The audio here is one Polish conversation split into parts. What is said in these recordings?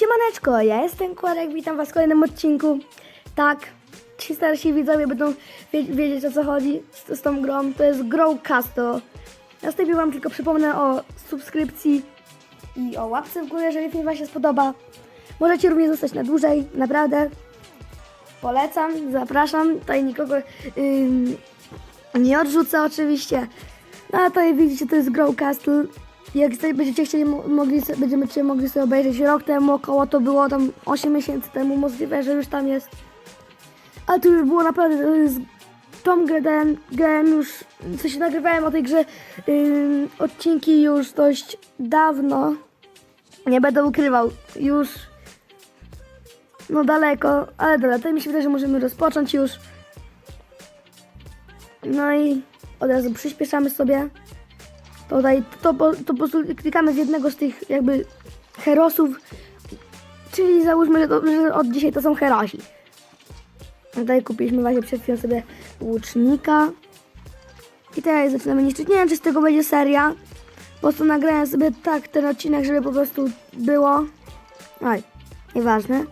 Siemaneczko, ja jestem Kłarek, witam was w kolejnym odcinku. Tak, ci starsi widzowie będą wie wiedzieć o co chodzi z, z tą grą. To jest Growcasto. Następnie wam tylko przypomnę o subskrypcji i o łapce w górę, jeżeli film wam się spodoba. Możecie również zostać na dłużej, naprawdę. Polecam, zapraszam. Tutaj nikogo ym, nie odrzucę oczywiście. No a tutaj widzicie, to jest Growcastle. Jak sobie będziecie chcieli, mo- mogli, cię mogli sobie obejrzeć rok temu, około to było tam 8 miesięcy temu, możliwe, że już tam jest. Ale to już było naprawdę, to jest, tą grę dałem, grałem już, w sensie nagrywałem o tej grze odcinki już dość dawno. Nie będę ukrywał, już no daleko, ale dobra, to mi się wydaje, że możemy rozpocząć już. No i od razu przyspieszamy sobie. Tutaj to, po- to po prostu klikamy z jednego z tych jakby herosów, czyli załóżmy, że, to, że od dzisiaj to są herosi. Tutaj kupiliśmy właśnie przed chwilą sobie łucznika. I teraz zaczynamy niszczyć. Nie wiem, czy z tego będzie seria. Po prostu nagrałem sobie tak ten odcinek, żeby po prostu było. Oj, nieważne.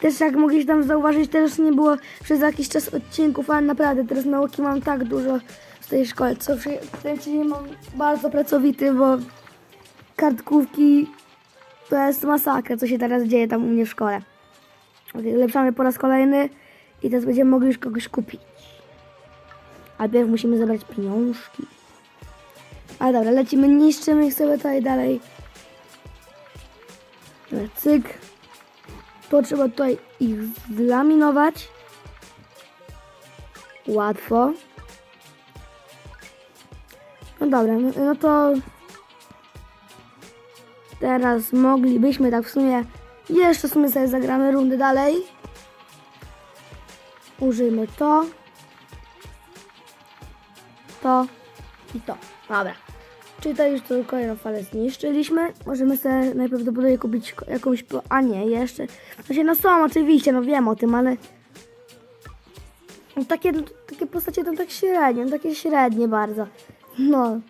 Też jak mogliście tam zauważyć, też nie było przez jakiś czas odcinków, ale naprawdę teraz nauki mam tak dużo z tej szkoły, co w tym czasie mam bardzo pracowity, bo kartkówki to jest masakra, co się teraz dzieje tam u mnie w szkole. Ulepszamy po raz kolejny i teraz będziemy mogli już kogoś kupić. Ale pierw musimy zabrać pieniążki. Ale dobra, lecimy, niszczymy ich sobie tutaj dalej. Cyk. To trzeba tutaj ich zlaminować. Łatwo. No dobra, no, no to teraz moglibyśmy tak w sumie jeszcze w sumie sobie zagramy rundy dalej. Użyjmy to. To i to. Dobra. Czyli to już to kolejną falę zniszczyliśmy. Możemy sobie najprawdopodobniej kupić jakąś... A nie, jeszcze... Znaczy no są oczywiście, no wiem o tym, ale... No, takie, takie postacie to tak średnie, no, takie średnie bardzo. No.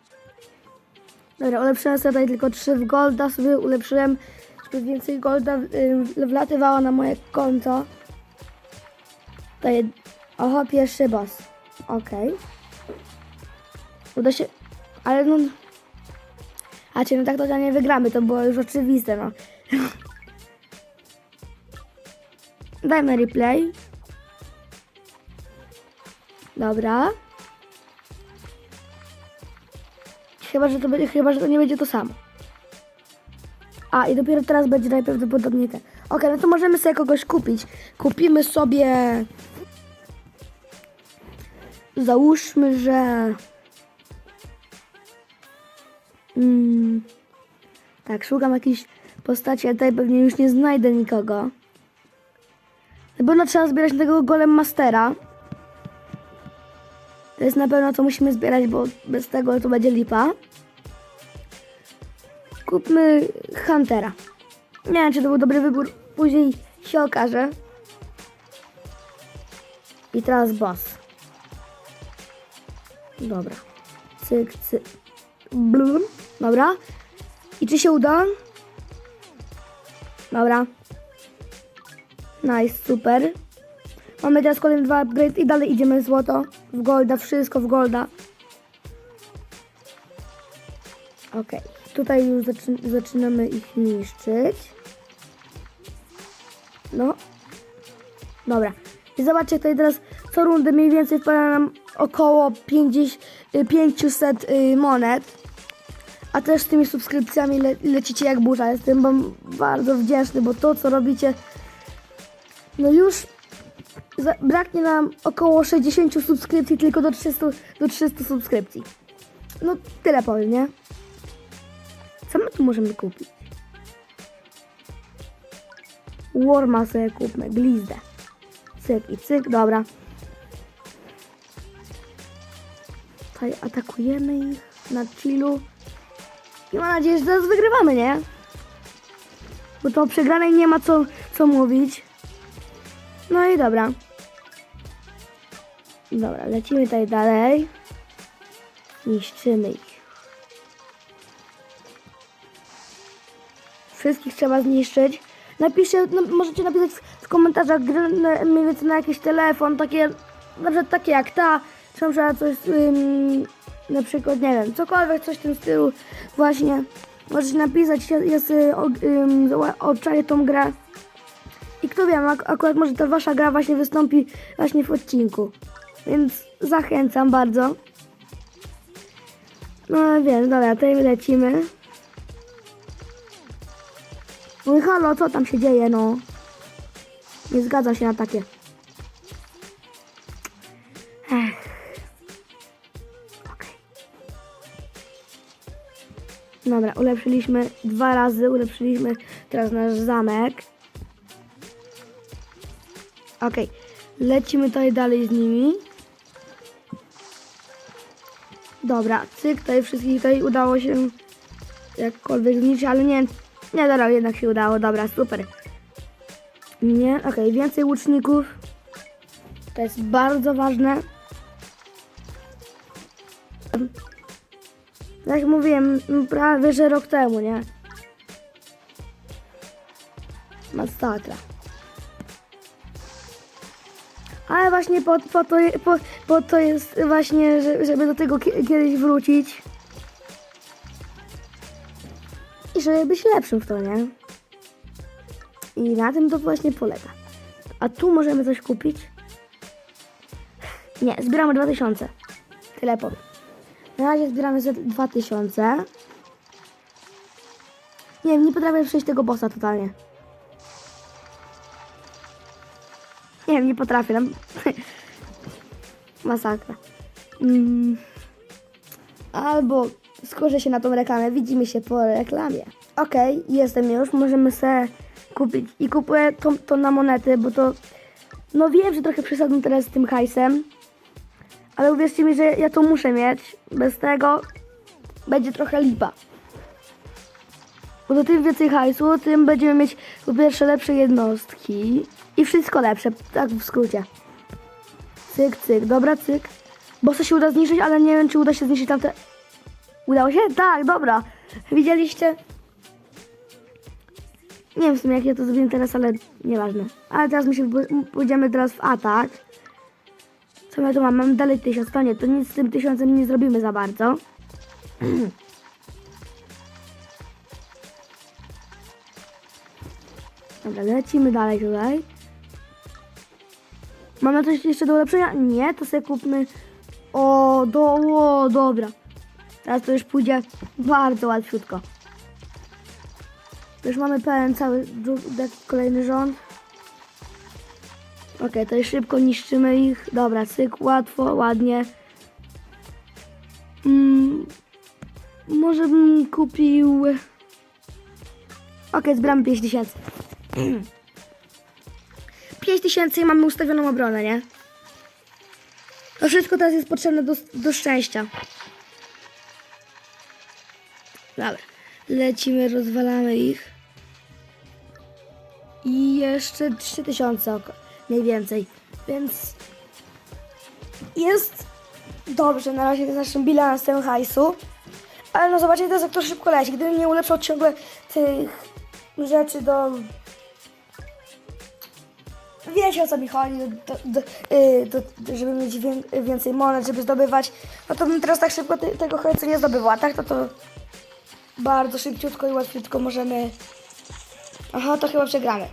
Dobra, ulepszyłem sobie tylko 3 w golda, sobie ulepszyłem, żeby więcej golda y, wlatywało na moje konto. Tutaj, oho, pierwszy boss. Okej. Uda się, ale no... A czy no tak to nie wygramy, to było już oczywiste, no. Dajmy replay. Dobra. Chyba, że to będzie, chyba, że to nie będzie to samo. A, i dopiero teraz będzie najprawdopodobniej ten. Okej, no to możemy sobie kogoś kupić. Kupimy sobie... Załóżmy, że... Mm, tak, szukam jakiejś postaci, ale tutaj pewnie już nie znajdę nikogo. Na pewno trzeba zbierać tego golem mastera. To jest na pewno co musimy zbierać, bo bez tego to będzie lipa. Kupmy Huntera. Nie wiem, czy to był dobry wybór. Później się okaże. I teraz boss. Dobra. Cyk, cyk. Blum. Dobra. I czy się uda? Dobra. Nice, super. Mamy teraz kolejne dwa upgrade i dalej idziemy złoto. W golda, wszystko w golda. Okej. Tutaj już zaczyn zaczynamy ich niszczyć. No. Dobra. I zobaczcie, tutaj teraz co rundę mniej więcej wpada nam około 50, y, 500 y, monet. A też z tymi subskrypcjami le lecicie jak burza. Jestem wam bardzo wdzięczny, bo to co robicie, no już braknie nam około 60 subskrypcji tylko do 300, do 300 subskrypcji. No tyle powiem, nie? Co my tu możemy kupić? Warma sobie kupmy, glizdę. Cyk i cyk, dobra. Tutaj atakujemy ich na chillu. I mam nadzieję, że teraz wygrywamy, nie? Bo to o przegranej nie ma co, co mówić. No i dobra. Dobra, lecimy tutaj dalej. Niszczymy ich. Wszystkich trzeba zniszczyć. Napiszcie, no, możecie napisać w, komentarzach gry na, mniej więcej na jakiś telefon, takie, na przykład takie jak ta, czy na coś, ym, na przykład, nie wiem, cokolwiek, coś w tym stylu, właśnie. Możecie napisać, ja, ja sobie obczaję tą grę. I kto wie, ak- akurat może ta wasza gra właśnie wystąpi właśnie w odcinku. Więc zachęcam bardzo. No więc, dobra, tutaj lecimy. No halo, co tam się dzieje, no? Nie zgadzam się na takie. Ech. Okej. Dobra, ulepszyliśmy dwa razy, ulepszyliśmy teraz nasz zamek. Okej, lecimy tutaj dalej z nimi. Dobra, cyk, tutaj wszystkich tutaj udało się jakkolwiek zniszczyć, ale nie, nie, dobra, jednak się udało, dobra, super. Nie, okej, więcej łuczników. To jest bardzo ważne. Jak mówiłem, prawie że rok temu, nie? Masakra. Ale właśnie po, po, to, po, po to jest właśnie, że- żeby do tego kie- kiedyś wrócić. I żeby być lepszym w to, nie? I na tym to właśnie polega. A tu możemy coś kupić? Nie, zbieramy 2000. Tyle powiem. Na razie zbieramy ze 2000. Nie wiem, nie potrafię przejść tego bossa totalnie. Nie potrafię. Tam... Masakra. Mm. Albo skorzę się na tą reklamę. Widzimy się po reklamie. Okej, jestem już. Możemy sobie kupić. I kupuję to, to na monety, bo to... No wiem, że trochę przesadzam teraz z tym hajsem. Ale uwierzcie mi, że ja to muszę mieć. Bez tego będzie trochę lipa. Bo to tym więcej hajsu, tym będziemy mieć po pierwsze lepsze jednostki i wszystko lepsze, tak w skrócie. Cyk, cyk, dobra, cyk. Bossa się uda zniszczyć, ale nie wiem, czy uda się zniszczyć tamte... Udało się? Tak, dobra. Widzieliście? Nie wiem w sumie, jak ja to zrobiłem teraz, ale nieważne. Ale teraz my się pó- pójdziemy teraz w atak. Co my tu mamy? Mamy dalej tysiąc, to nie, to nic z tym tysiącem nie zrobimy za bardzo. Dobra, lecimy dalej tutaj. Mamy coś jeszcze do ulepszenia? Nie, to sobie kupmy. O, do, o, dobra. Teraz to już pójdzie bardzo łatwiutko. Już mamy pełen cały kolejny rząd. Okej, to już szybko niszczymy ich. Dobra, cyk, łatwo, ładnie. Mm, może bym kupił... Okej, zbieramy 5000. 5 tysięcy i mamy ustawioną obronę, nie? To wszystko teraz jest potrzebne do, do szczęścia. Dobra. Lecimy, rozwalamy ich. I jeszcze 3000 oko- mniej więcej. Więc jest dobrze na razie z naszym bilansem hajsu. Ale no zobaczcie teraz jak to szybko leci. Gdybym nie ulepszał ciągle tych rzeczy do Wiecie o co mi chodzi, do, do, do, żeby mieć wię, więcej monet, żeby zdobywać. No to bym teraz tak szybko te, tego hajcu nie zdobywała, tak? To to bardzo szybciutko i łatwiutko możemy... Aha, to chyba przegramy.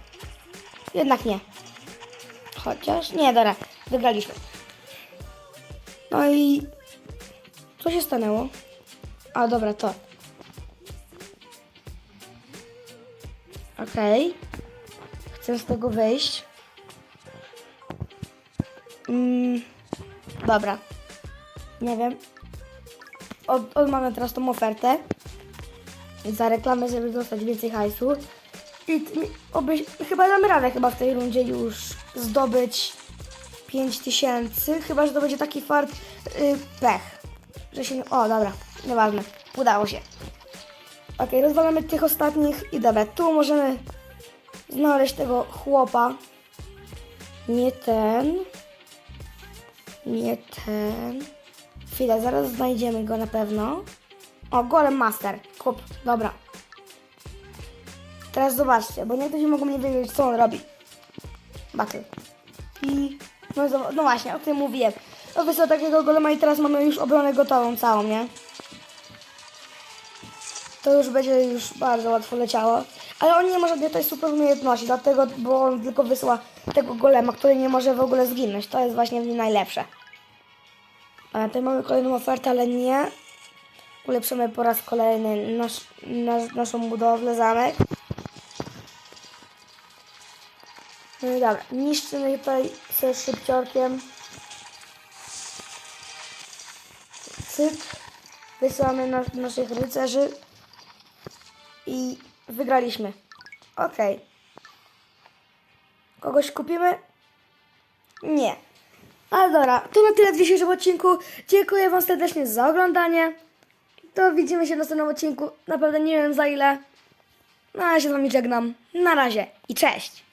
Jednak nie. Chociaż, nie, dobra, wygraliśmy. No i... Co się stanęło? A, dobra, to. Okej. Chcę z tego wyjść. Mm, dobra. Nie wiem. Od, od mamy teraz tą ofertę. Za reklamę, żeby dostać więcej hajsu. I chyba damy radę chyba w tej rundzie już zdobyć 5000. Chyba, że to będzie taki fart yy, pech. Że się... nie- O, dobra. Nieważne. Udało się. Okej, rozwalamy tych ostatnich i dobra, tu możemy znaleźć tego chłopa. Nie ten. Nie ten. Chwilę, zaraz znajdziemy go na pewno. O, Golem Master. Kup, dobra. Teraz zobaczcie, bo niektórzy mogą nie wiedzieć, co on robi. Battle. I no, no właśnie, o tym mówiłem. No wysłał takiego golema i teraz mamy już obronę gotową całą, nie? To już będzie już bardzo łatwo leciało. Ale on nie może tej super umiejętności, dlatego, bo on tylko wysyła tego golema, który nie może w ogóle zginąć. To jest właśnie w nim najlepsze. A tutaj mamy kolejną ofertę, ale nie. Ulepszymy po raz kolejny nasz, nasz, naszą budowlę, zamek. No i dobra, niszczymy tutaj ze szybciorkiem. Cyk. Wysyłamy na, naszych rycerzy. I wygraliśmy. Okej. Kogoś kupimy? Nie. Ale dobra, to na tyle w dzisiejszym odcinku. Dziękuję Wam serdecznie za oglądanie. To widzimy się w następnym odcinku. Naprawdę nie wiem za ile. No ale się z Wami żegnam. Na razie i cześć.